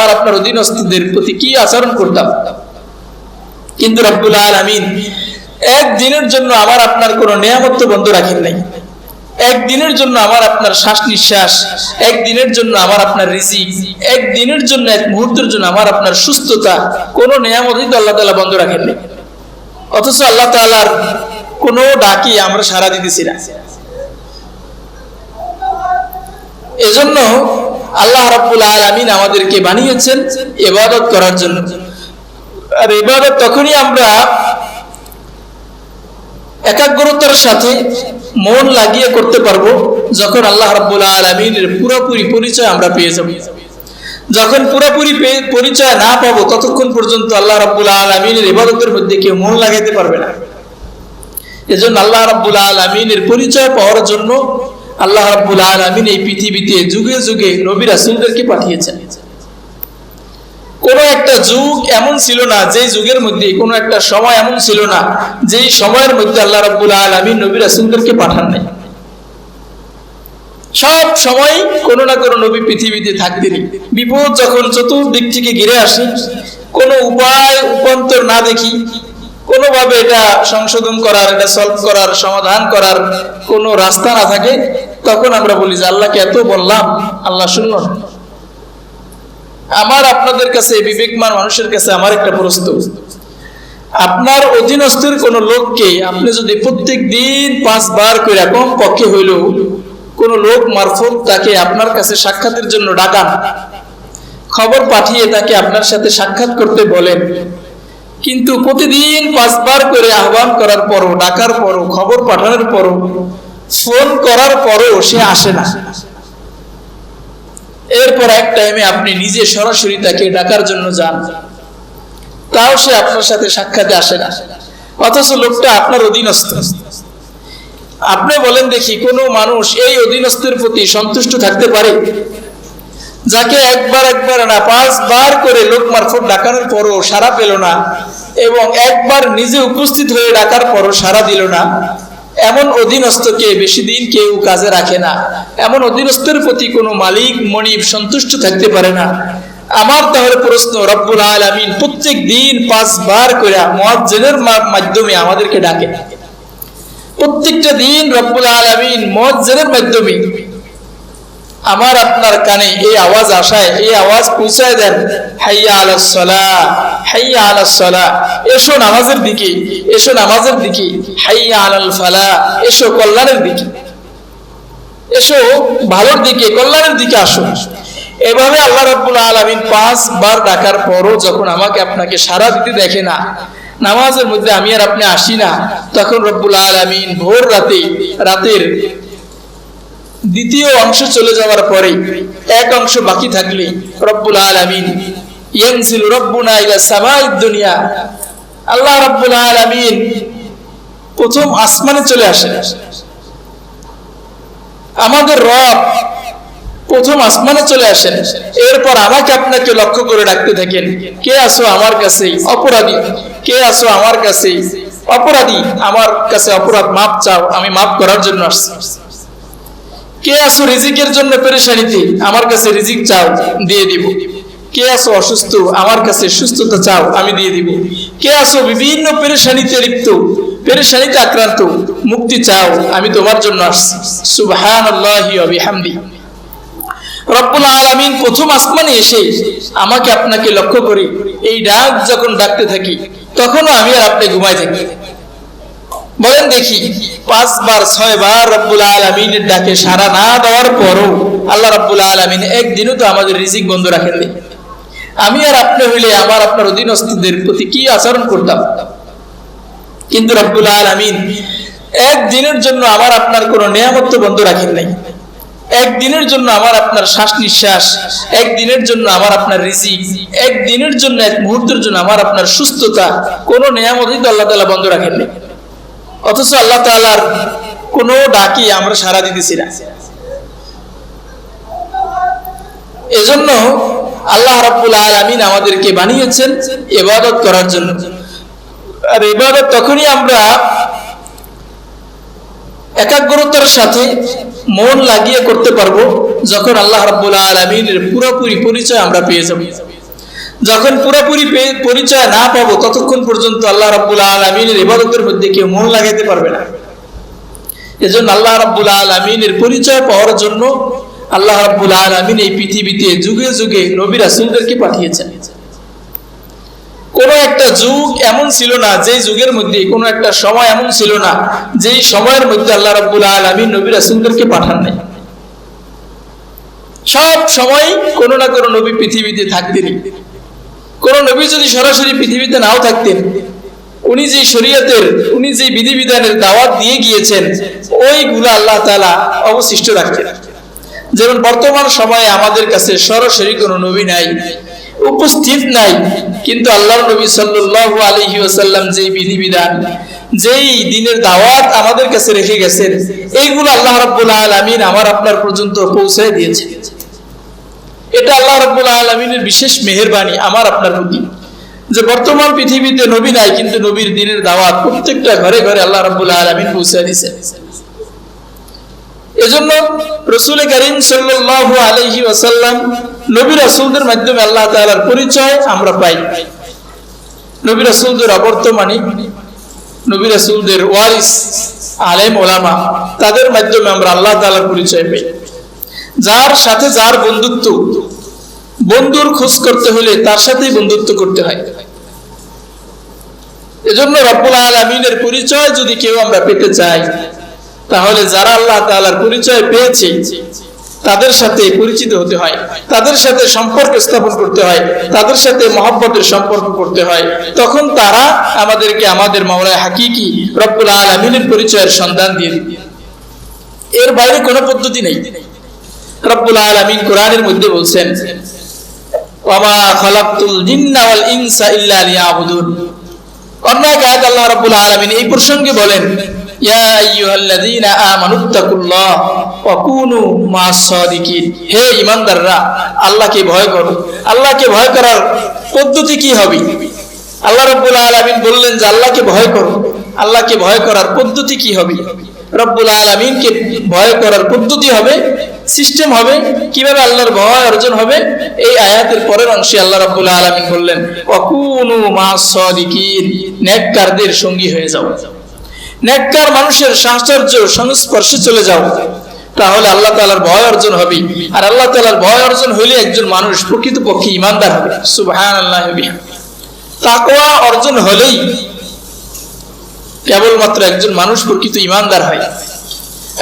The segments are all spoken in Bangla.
আমার আপনার অধীনস্থদের প্রতি কি আচরণ করতাম? কিন্তু রব্বুল আলমিন একদিনের জন্য আমার আপনার কোনো নিয়ামত্ব বন্ধ রাখেন নাই। একদিনের জন্য আমার আপনার শ্বাস নিঃশ্বাস, একদিনের জন্য আমার আপনার রিজিক, একদিনের জন্য, এক মুহূর্তের জন্য আমার আপনার সুস্থতা, কোনো নিয়ামতই তো আল্লাহ তালা বন্ধ রাখেন নাই। অথচ আল্লাহ তালার কোনো ডাকি আমরা সারা দিতেছি না। এজন্য আল্লাহ রাব্বুল আলামিন আমাদেরকে বানিয়েছেন ইবাদত করার জন্য। আর ইবাদত তখনই আমরা একাগ্রতার সাথে মন লাগিয়ে করতে পারব যখন আল্লাহ রাব্বুল আলামিনের পুরোপুরি পরিচয় আমরা পেয়ে যাব। যখন পুরোপুরি পরিচয় না পাবো ততক্ষণ পর্যন্ত আল্লাহ রাব্বুল আলামিনের ইবাদতের মধ্যে কেউ মন লাগাইতে পারবে না। এজন্য আল্লাহ রাব্বুল আলামিনের পরিচয় পাওয়ার জন্য আল্লাহ রাব্বুল আলামিন এই পৃথিবীতে যুগে যুগে নবী রাসূলদেরকে পাঠিয়েছেন। কোনো একটা যুগ এমন ছিল না, যে যুগের মধ্যে, কোনো একটা সময় এমন ছিল না, যেই সময়ের মধ্যে আল্লাহ রাব্বুল আলামিন নবী রাসূলদেরকে পাঠান নাই। সব সময় কোনো না কোনো নবী পৃথিবীতে থাকতেনি। বিপদ যখন চতুর্দিক থেকে ঘিরে আসে, কোনো উপায় উপান্তর না দেখি, কোনোভাবে এটা সংশোধন করার, এটা সলভ করার, সমাধান করার কোনো রাস্তা না থাকে তখন আমরা বলি যে আল্লাহকে এত বললাম, আল্লাহ শুনল না। আমার আপনাদের কাছে বিবেকমান মানুষের কাছে আমার একটা প্রশ্ন। আপনার অধীনস্থের কোন লোককে আপনি যদি প্রত্যেক দিন পাঁচবার করে কম পক্ষে হইল কোন লোক মারফত তাকে আপনার কাছে সাক্ষাতের জন্য ডাকান। খবর পাঠিয়ে তাকে আপনার সাথে সাক্ষাৎ করতে বলেন। কিন্তু প্রতিদিন পাঁচবার করে আহ্বান করার পরও, ডাকার পরও, খবর পাঠানোর পরও ফোন করার পরও সে আসে না। এরপর এক টাইমে আপনি নিজে সরাসরি তাকে ডাকার জন্য যান। তাও সে আপনার সাথে সাক্ষাতে আসে না। অথচ লোকটা আপনার অধীনস্থ। আপনি বলেন, দেখি, কোনো মানুষ এই অধীনস্থের প্রতি সন্তুষ্ট থাকতে পারে? যাকে একবার একবার না, পাঁচবার করে লোক মারফত ডাকানোর পরও সারা পেল না এবং একবার নিজে উপস্থিত হয়ে ডাকার পরও সারা দিল না। এমন অধীনস্থকে বেশি দিন কেউ কাজে রাখে না। এমন অধীনস্থের প্রতি কোনো মালিক, মনিব সন্তুষ্ট থাকতে পারে না। আমার তাহলে প্রশ্ন, রব্বুল আলামিন প্রত্যেক দিন পাঁচবার করে মহাজনের মাধ্যমে আমাদেরকে ডাকে। প্রত্যেকটা দিন রব্বুল আলামিন মহাজনের মাধ্যমে আমার আপনার কানে এই আওয়াজ আসায়, এই আওয়াজ পৌঁছায় দেন। হাইয়া আলাস সালাহ হাইয়া আলাস সালাহ এসো নামাজের দিকে, এসো নামাজের দিকে। হাইয়া আলাল ফালাহ এসো কল্যাণের দিকে। এসো ভালোর দিকে, কল্যাণের দিকে আসো। এভাবে আল্লাহ রাব্বুল আলামিন পাঁচবার ডাকার পরও যখন আমাকে আপনাকে সারা দিতে দেখে না, নামাজের মধ্যে আমি আর আপনি আসি না, তখন রব্বুল আলামিন ভোর রাতে, রাতের দ্বিতীয় অংশ চলে যাওয়ার পরে এক অংশ বাকি থাকলে রব্বুল আলামিন ইয়ানজিল রব্বুনা ইলা সামাইদ দুনিয়া। আল্লাহ রব্বুল আলামিন প্রথম আসমানে চলে আসেন। আমাদের রব প্রথম আসমানে চলে আসেন। এরপর আমাকে আপনাকে লক্ষ্য করে ডাকতে থাকেন, কে আসো আমার কাছে? অপরাধী। কে আসো আমার কাছে? অপরাধী। আমার কাছে অপরাধ, মাপ চাও। আমি মাপ করার জন্য আসছি। কে আসো রিজিকের জন্য পেরেশানিতে আমার কাছে রিজিক চাও, দিয়ে দিব। কে আসো অসুস্থ? আমার কাছে সুস্থতা চাও, আমি দিয়ে দিব। কে আসো বিভিন্ন পেরেশানিতে লিপ্ত? পেরেশানিতে আক্রান্ত? মুক্তি চাও, আমি তোমার জন্য আসছি। সুবহানাল্লাহি ওয়া বিহামদি। রব্বুল আলামিন প্রথম আসমানে এসে আমাকে আপনাকে লক্ষ্য করে এই ডাক যখন ডাকতে থাকি, তখনও আমি আর আপনি ঘুমাই থাকি। বলেন দেখি, পাঁচবার, ছয়বার রব্বুল আলমিনের ডাকে সারা না দেওয়ার পরও আল্লাহ রব্বুল আলমিন একদিনও তো আমাদের রিজিক বন্ধ রাখেননি। আমি আর আপনি হইলে আমার আপনার অধীনস্থদের প্রতি কি আচরণ করতাম? কিন্তু রব্বুল আলমিন একদিনের জন্য আমার আপনার কোনো নিয়ামত্ব বন্ধ রাখেন নাই। একদিনের জন্য আমার আপনার শ্বাস নিঃশ্বাস, একদিনের জন্য আমার আপনার রিজিক, একদিনের জন্য, এক মুহূর্তের জন্য আমার আপনার সুস্থতা, কোনো নিয়ামতই তো আল্লাহ তালা বন্ধ রাখেন নাই অথচ আল্লাহ তাআলার কোনো ডাকি আমরা সারা দিতেছি না। এজন্য আল্লাহ রাব্বুল আলামিন আমাদেরকে বানিয়েছেন ইবাদত করার জন্য। আর ইবাদত তখনই আমরা একাগ্রতার সাথে মন লাগিয়ে করতে পারব যখন আল্লাহ রাব্বুল আলমিনের পুরোপুরি পরিচয় আমরা পেয়ে যাব। যখন পুরোপুরি পরিচয় না পাবো, ততক্ষণ পর্যন্ত আল্লাহ রাব্বুল আলমিনের ইবাদতের মধ্যে কেউ মন লাগাইতে পারবে না। এজন্য আল্লাহ রাব্বুল আলমিনের পরিচয় পাওয়ার জন্য আল্লাহ রাব্বুল আলমিন এই পৃথিবীতে যুগে যুগে নবী রাসূলদেরকে পাঠিয়েছেন। কোনো একটা যুগ এমন ছিল না, যে যুগের মধ্যে, কোনো একটা সময় এমন ছিল না, যেই সময়ের মধ্যে আল্লাহ রাব্বুল আলামিন নবী রাসূলদেরকে পাঠান নাই। সব সময় কোনো না কোনো নবী পৃথিবীতে থাকতেনই কোন নবী যদি সরাসরি পৃথিবীতে নাও থাকতেন, উনি যে শরীয়তের, উনি যে বিধিবিধানের দাওয়াত দিয়ে গিয়েছেন, ওইগুলো আল্লাহ তালা অবশিষ্ট রাখতেন। যেমন বর্তমান সময়ে আমাদের কাছে সরাসরি কোনো নবী নাই, উপস্থিত নাই, কিন্তু আল্লাহর নবী সাল্লাল্লাহু আলাইহি ওয়াসাল্লাম যে বিধিবিধান, যেই দিনের দাওয়াত আমাদের কাছে রেখে গেছেন, এইগুলো আল্লাহ রাব্বুল আলামিন আমার আপনার পর্যন্ত পৌঁছায় দিয়েছেন। এটা আল্লাহ রাব্বুল আলামিনের বিশেষ মেহেরবানি আমার আপনার প্রতি। যে বর্তমান পৃথিবীতে নবী নাই, কিন্তু নবীর দিনের দাওয়াত প্রত্যেকটা ঘরে ঘরে আল্লাহ রাব্বুল আলামিন পৌঁছে দিয়েছেন এজন্য রসুল করিম সাল্লাল্লাহু আলাইহি ওয়াসাল্লাম নবী রাসূলদের মাধ্যমে আল্লাহ তাআলার পরিচয় আমরা পাই। নবী রাসূলদের অবর্তমানে, নবী রাসূলদের ওয়ারিস, আলেম, ওলামা, তাদের মাধ্যমে আমরা আল্লাহ তাআলার পরিচয় পাই। যার সাথে যার বন্ধুত্ব বন্ধুর খোঁজ করতে হলে তার সাথেই বন্ধুত্ব করতে হয়। এজন্য রব্বুল আলমিনের পরিচয় যদি কেউ আমরা পেতে চাই, তাহলে যারা আল্লাহ তাআলার পরিচয় পেয়েছে, তাদের সাথে পরিচিত হতে হয়, তাদের সাথে সম্পর্ক স্থাপন করতে হয়, তাদের সাথে মহব্বতের সম্পর্ক করতে হয়, তখন তারা আমাদেরকে আমাদের মাওলায় হাকিকি রব্বুল আলমিনের পরিচয়ের সন্ধান দিয়ে এর বাইরে কোনো পদ্ধতি নেই। রব্বুল আলমিন কোরআনের মধ্যে বলছেন জিন্না ইনসা আল্লাহ আলামিন এই প্রসঙ্গে কুনু হে আল্লাহকে ভয় করো। আল্লাহকে ভয় করার পদ্ধতি কি হবে? আল্লাহ রাব্বুল আলামিন বললেন যে আল্লাহকে ভয় করো। আল্লাহকে ভয় করার পদ্ধতি কি হবে? রব্বুল আলামিনকে ভয় করার পদ্ধতি হবে সিস্টেম হবে, কীভাবে আল্লাহর ভয় অর্জন হবে, এই আয়াতের পরের অংশে আল্লাহ রাব্বুল আলামিন বললেন, ওয়াকুনু মাস সাদিকিন নেককারদের সঙ্গী হয়ে যাও। নেককার মানুষের সাহচর্য, সংস্পর্শে চলে যাও। তাহলে আল্লাহ তাআলার ভয় অর্জন হবে। আর আল্লাহ তালার ভয় অর্জন হইলে একজন মানুষ প্রকৃতপক্ষে ইমানদার হবে। সুবহানাল্লাহ তাকওয়া অর্জন হলেই কেবলমাত্র একজন মানুষ প্রকৃত ইমানদার হয়।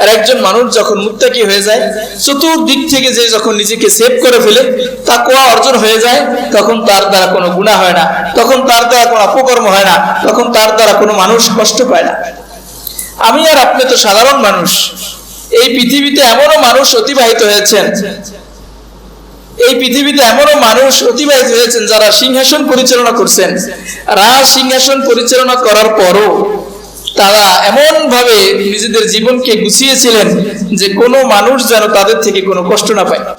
আর একজন মানুষ যখন মুত্তাকি হয়ে যায়, চতুর্দিক থেকে যে যখন নিজেকে সেভ করে ফেলে, তাকওয়া অর্জন হয়ে যায়, তখন তার দ্বারা কোনো গুণা হয় না, তখন তার দ্বারা কোনো অপকর্ম হয় না, তখন তার দ্বারা কোনো মানুষ কষ্ট পায় না। আমি আর আপনি তো সাধারণ মানুষ। এই পৃথিবীতে এমনও মানুষ অতিবাহিত হয়েছেন। এই পৃথিবীতে এমনও মানুষ অতিবাহিত হয়েছেন যারা সিংহাসন পরিচালনা করছেন। রাজ সিংহাসন পরিচালনা করার পরও তারা এমন ভাবে নিজেদের জীবনকে গুছিয়েছিলেন যে কোনো মানুষ যেন তাদের থেকে কোনো কষ্ট না পায়।